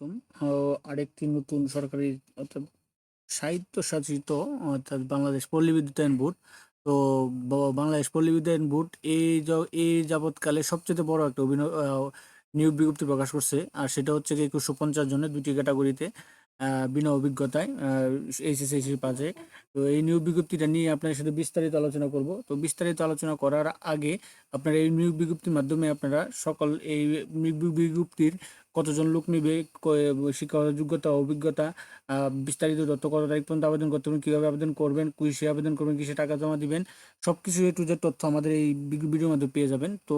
নতুন আরেকটি নতুন সরকারি অর্থাৎ স্বায়ত্তশাসিত অর্থাৎ বাংলাদেশ পল্লী বিদ্যুতায়ন বোর্ড। তো বাংলাদেশ পল্লী বিদ্যুতায়ন বোর্ড এই এই যাবৎকালে সবচেয়ে বড় একটা অভিনয় নিয়োগ বিজ্ঞপ্তি প্রকাশ করছে। আর সেটা হচ্ছে কি একুশশো পঞ্চাশ জনের দুটি ক্যাটাগরিতে বিনা অভিজ্ঞতায় এইচএসএসসি পাশে। তো এই নিয়োগ বিজ্ঞপ্তিটা নিয়ে আপনার সাথে বিস্তারিত আলোচনা করব। তো বিস্তারিত আলোচনা করার আগে আপনারা এই নিয়োগ বিজ্ঞপ্তির মাধ্যমে আপনারা সকল এই বিজ্ঞপ্তির কতজন লোক নিবে শিক্ষাগত যোগ্যতা, অভিজ্ঞতা বিস্তারিত তথ্য কত তারিখ পর্যন্ত আবেদন করতে হবে, কীভাবে আবেদন করবেন কিসে আবেদন করবেন কিসে টাকা জমা দিবেন সব কিছু এ টু জেড তথ্য আমাদের এই ভিডিও- ভিডিওর মধ্যে পেয়ে যাবেন। তো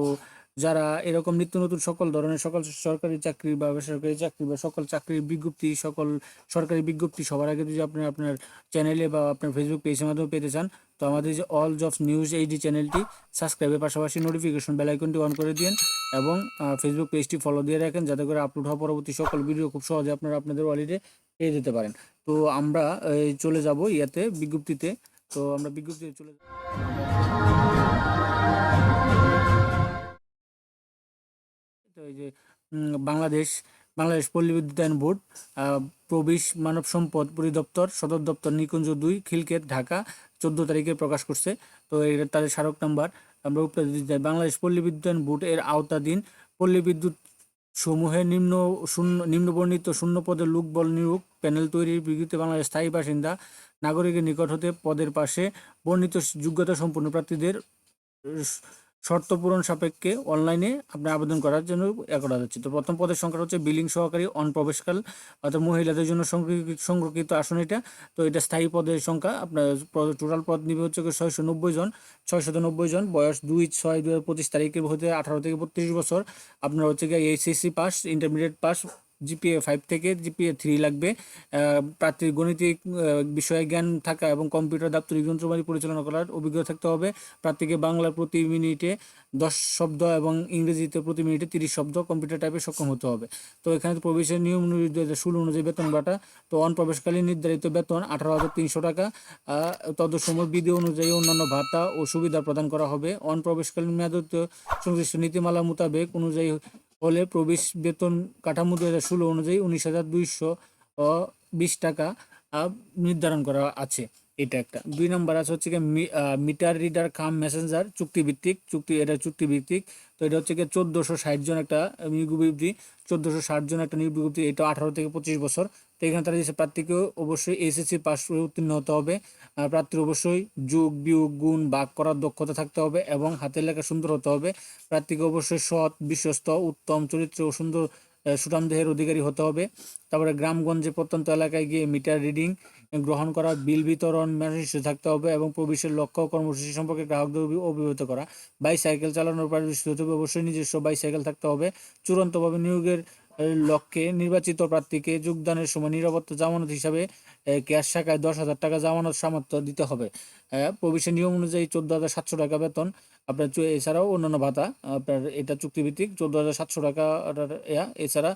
যারা এরকম নিত্য নতুন সকল ধরনের সকল সরকারি চাকরি বা বেসরকারি চাকরি বা সকল চাকরির বিজ্ঞপ্তি, সকল সরকারি বিজ্ঞপ্তি সবার আগে যদি আপনি আপনার চ্যানেলে বা আপনার ফেসবুক পেজের মাধ্যমে পেতে চান তো আমাদের যে অল জবস নিউজ এইচডি চ্যানেলটি সাবস্ক্রাইবের পাশাপাশি নোটিফিকেশন বেল আইকনটি অন করে দিন এবং ফেসবুক পেজটি ফলো দিয়ে রাখেন যাতে করে আপলোড হওয়া পরবর্তী সকল ভিডিও খুব সহজে আপনারা আপনাদের ওয়ালেটে পেয়ে যেতে পারেন। তো আমরা চলে যাব ইয়াতে বিজ্ঞপ্তিতে। তো আমরা বিজ্ঞপ্তিতে চলে তো এই যে বাংলাদেশ বাংলাদেশ পল্লী বিদ্যুতায়ন বোর্ড প্রবেশ মানব সম্পদ পরিদপ্তর, সদর দপ্তর নিকুঞ্জ দুই খিলকেত ঢাকা, চোদ্দ তারিখে প্রকাশ করছে। তো এটা তাদের স্মারক নাম্বার। আমরা উপরে দিতে চাই, বাংলাদেশ পল্লী বিদ্যুতায়ন বোর্ড এর আওতাধীন পল্লী বিদ্যুৎ সমূহে নিম্ন শূন্য, নিম্নবর্ণিত শূন্য পদের লোকবল নিয়োগ প্যানেল তৈরির বিরুদ্ধে বাংলাদেশ স্থায়ী বাসিন্দা নাগরিকের নিকট হতে পদের পাশে বর্ণিত যোগ্যতা সম্পন্ন প্রার্থীদের শর্ত পূরণ সাপেক্ষে অনলাইনে আপনার আবেদন করার জন্য এ করা যাচ্ছে। তো প্রথম পদের সংখ্যা হচ্ছে বিলিং সহকারী, অনপ্রবেশকাল অর্থাৎ মহিলাদের জন্য সংরক্ষিত আসন এটা। তো এটা স্থায়ী পদের সংখ্যা, আপনার টোটাল পদ নিবে হচ্ছে ছয়শো নব্বই জন। ছয়শত নব্বই জন, বয়স দুই ছয় দু হাজার পঁচিশ তারিখের হতে আঠারো থেকে বত্রিশ বছর। আপনার হচ্ছে গিয়ে HSC pass intermediate pass GPA five থেকে জিপিএ থ্রি লাগবে। প্রার্থীর গণিতিক বিষয়ে জ্ঞান থাকা এবং কম্পিউটার দাপ্তরিক যন্ত্রপাতি পরিচালনা করার অভিজ্ঞতা থাকতে হবে। প্রার্থীকে বাংলা প্রতি মিনিটে দশ শব্দ এবং ইংরেজিতে প্রতি মিনিটে তিরিশ শব্দ কম্পিউটার টাইপে সক্ষম হতে হবে। তো এখানে প্রবেশের নিয়ম অনুযায়ী দু হাজার ষোলো অনুযায়ী বেতন বাটা তো অনপ্রবেশকালীন নির্ধারিত বেতন আঠারো হাজার তিনশো টাকা। তদসময় বিধি অনুযায়ী অন্যান্য ভাতা ও সুবিধা প্রদান করা হবে। অন প্রবেশকালীন মেয়াদোত্ত সংশ্লিষ্ট নীতিমালা মোতাবেক অনুযায়ী হলে প্রবেশ বেতন কাঠামো দু হাজার ষোলো অনুযায়ী উনিশ হাজার দুইশো বিশ টাকা নির্ধারণ করা আছে। এটা একটা। দুই নম্বর আছে হচ্ছে মিটার রিডার কাম মেসেঞ্জার, চুক্তিভিত্তিক, চুক্তি, এটা চুক্তিভিত্তিক। তো এটা হচ্ছে গিয়ে চোদ্দোশো ষাট জন একটা নিয়োগ বিজ্ঞপ্তি, চোদ্দোশো ষাট জন একটা নিয়োগ বিজ্ঞপ্তি, এটা আঠারো থেকে পঁচিশ বছর। তো এখানে তারা দিয়েছে প্রার্থীকেও অবশ্যই এসএসসি পাস উত্তীর্ণ হতে হবে। আহ, প্রার্থীর অবশ্যই যোগ বিয়োগ গুণ বাক করার দক্ষতা থাকতে হবে এবং হাতের লেখা সুন্দর হতে হবে। প্রার্থীকে অবশ্যই সৎ বিশ্বস্ত উত্তম চরিত্র ও সুন্দর সুঠাম দেহের অধিকারী হতে হবে। তারপরে গ্রামগঞ্জে প্রত্যন্ত এলাকায় গিয়ে মিটার রিডিং গ্রহণ করা বিল বিতরণ ম্যানেজ থাকতে হবে এবং প্রবেশের লক্ষ্য কর্মসূচি সম্পর্কে গ্রাহকদের অভি- অবহিত করা। বাইসাইকেল চালানোর হবে। অবশ্যই নিজস্ব বাইসাইকেল থাকতে হবে। চূড়ান্তভাবে নিয়োগের লক্ষ্যে নির্বাচিত প্রার্থীকে যোগদানের সময় নিরাপত্তা জামানত হিসাবে ক্যাশ শাখায় দশ হাজার টাকা জামানত সামর্থ্য দিতে হবে। প্রবেশের নিয়ম অনুযায়ী চোদ্দ হাজার সাতশো টাকা বেতন। আপনার এছাড়াও অন্যান্য ভাতা, আপনার এটা চুক্তিভিত্তিক চোদ্দ হাজার সাতশো টাকা এছাড়া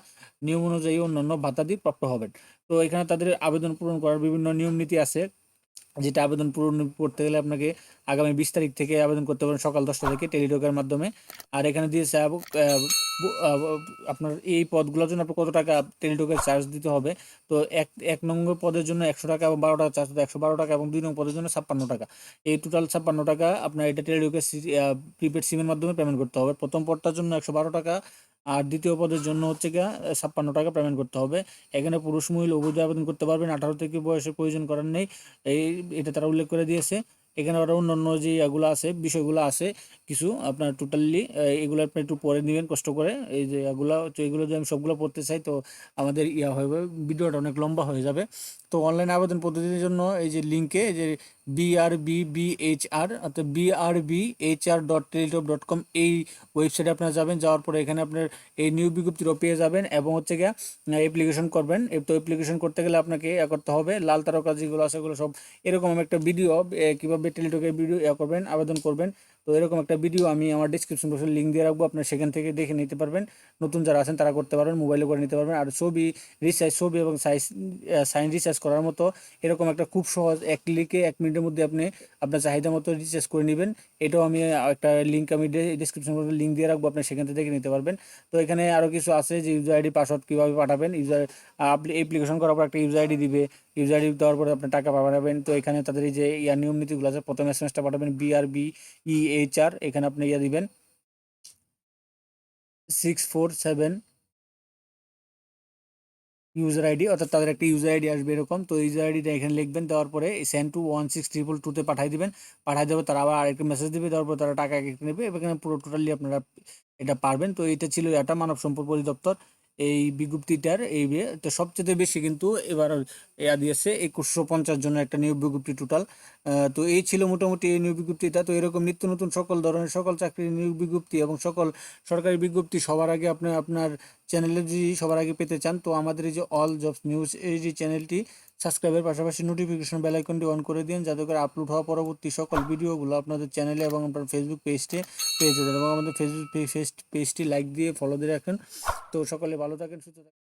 নিয়ম অনুযায়ী অন্যান্য ভাতা দিয়ে প্রাপ্ত হবেন। তো এখানে তাদের আবেদন পূরণ করার বিভিন্ন নিয়ম নীতি আছে। যেটা আবেদন পূরণ করতে গেলে আপনাকে আগামী বিশ তারিখ থেকে আবেদন করতে পারেন সকাল দশটা থেকে টেলিটকের মাধ্যমে। আর এখানে দিয়েছে আপনার এই পদগুলোর জন্য আপনার কত টাকা টেলিটকের চার্জ দিতে হবে? তো এক এক নম্বর পদের জন্য একশো টাকা এবং বারো টাকা চার্জ একশো বারো টাকা এবং দুই নম্বর পদের জন্য ছাপ্পান্ন টাকা। এই টোটাল ছাপ্পান্ন টাকা আপনার এটা টেলিটকের প্রিপেড সিমের মাধ্যমে পেমেন্ট করতে হবে। প্রথম পদটার জন্য একশো বারো টাকা, আর দ্বিতীয় পদের জন্য হচ্ছে গিয়ে ছাপ্পান্ন টাকা পেমেন্ট করতে হবে। এখানে পুরুষ মহিলা উভয় আবেদন করতে পারবেন, আঠারো থেকে বয়সের প্রয়োজন করার নেই। এই, এটা তারা উল্লেখ করে দিয়েছে। এখানে আরও অন্যান্য যে এগুলো আছে, বিষয়গুলো আছে, কিছু আপনার টোটালি এগুলো আপনি একটু পরে নেবেন, কষ্ট করে। এই যে এগুলো তো এগুলো যদি আমি সবগুলো পড়তে চাই, তো আমাদের ইয়া হয়ে ভিডিওটা অনেক লম্বা হয়ে যাবে। তো অনলাইন আবেদন পদ্ধতির জন্য এই যে লিঙ্কে যে বিআরবি বিএইচআর অর্থাৎ BRB HR dot teletalk dot com এই ওয়েবসাইটে আপনারা যাবেন, যাওয়ার পরে এখানে আপনার এই নিউ বিজ্ঞপ্তিটাও পেয়ে যাবেন এবং হচ্ছে গিয়ে অ্যাপ্লিকেশন করবেন। তো অ্যাপ্লিকেশন করতে গেলে আপনাকে করতে হবে, লাল তারকা যেগুলো আছে সেগুলো সব এরকম একটা ভিডিও কীভাবে টেলিটকের ভিডিও ইয়া করবেন আবেদন করবেন। তো এরকম একটা ভিডিও আমি আমার ডিসক্রিপশন বক্সে লিঙ্ক দিয়ে রাখব, আপনারা সেখান থেকে দেখে নিতে পারবেন। নতুন যারা আছেন তারা করতে পারবেন মোবাইলে করে নিতে পারবেন। আর ছবি রিসার্চ ছবি এবং সাইজ সাইন রিসার্চ করার মতো এরকম একটা খুব সহজ এক ক্লিকে এক মিনিটের মধ্যে আপনি আপনার চাহিদা মতো রিচার্জ করে নেবেন। এটাও আমি একটা লিঙ্ক আমি ডিসক্রিপশন বক্সে লিঙ্ক দিয়ে রাখব আপনি সেখান থেকে দেখে নিতে পারবেন। তো এখানে আরও কিছু আছে যে ইউজার আইডি পাসওয়ার্ড কীভাবে পাঠাবেন। ইউজার আপনি অ্যাপ্লিকেশন করার পর একটা ইউজার আইডি দিবে। ইউজার আইডি দেওয়ার পরে আপনি টাকা পাঠাবেন। তো এখানে তাদের এই যে নিয়ম নীতিগুলো আছে, প্রথম এস এম এসটা পাঠাবেন বিআরবি ইএইচআর এখানে আপনি ইয়া দিবেন six four seven user ID অর্থাৎ তাদের একটা ইউজার আইডি আসবে এরকম। তো ইউজার আইডিটা এখানে লিখবেন, দেওয়ার পরে send to one six triple টুতে পাঠিয়ে দিবেন। পাঠিয়ে দেবে তারা আবার আরেকটা মেসেজ দিবে, দেওয়ার পর তারা টাকা একটা নেবে। এখানে পুরো টোটালি আপনারা এটা পারবেন। তো এটা ছিল এটা মানব সম্পদ পরিদপ্তর এই বিজ্ঞপ্তিটার এই তো সবচেয়ে বেশি কিন্তু এবার এয়া দিয়েছে একুশশো পঞ্চাশ জনের একটা নিয়োগ বিজ্ঞপ্তি টোটাল তো এই ছিল মোটামুটি এই নিয়োগ বিজ্ঞপ্তিটা। তো এরকম নিত্য নতুন সকল ধরনের সকল চাকরির নিয়োগ বিজ্ঞপ্তি এবং সকল সরকারি বিজ্ঞপ্তি সবার আগে আপনি, আপনার চ্যানেলে যদি সবার আগে পেতে চান, তো আমাদের এই যে অল জবস নিউজ এই যে চ্যানেলটি সাবস্ক্রাইবের পাশাপাশি নোটিফিকেশন বেল আইকনটি অন করে দিন যাতে করে আপলোড হওয়া পরবর্তী সকল ভিডিওগুলো আপনাদের চ্যানেলে এবং আপনার ফেসবুক পেজটে পেয়ে যাবেন এবং আমাদের ফেসবুক পেজ পেজটি লাইক দিয়ে ফলো দিয়ে রাখেন। তো সকলে ভালো থাকেন, সুস্থ থাকেন।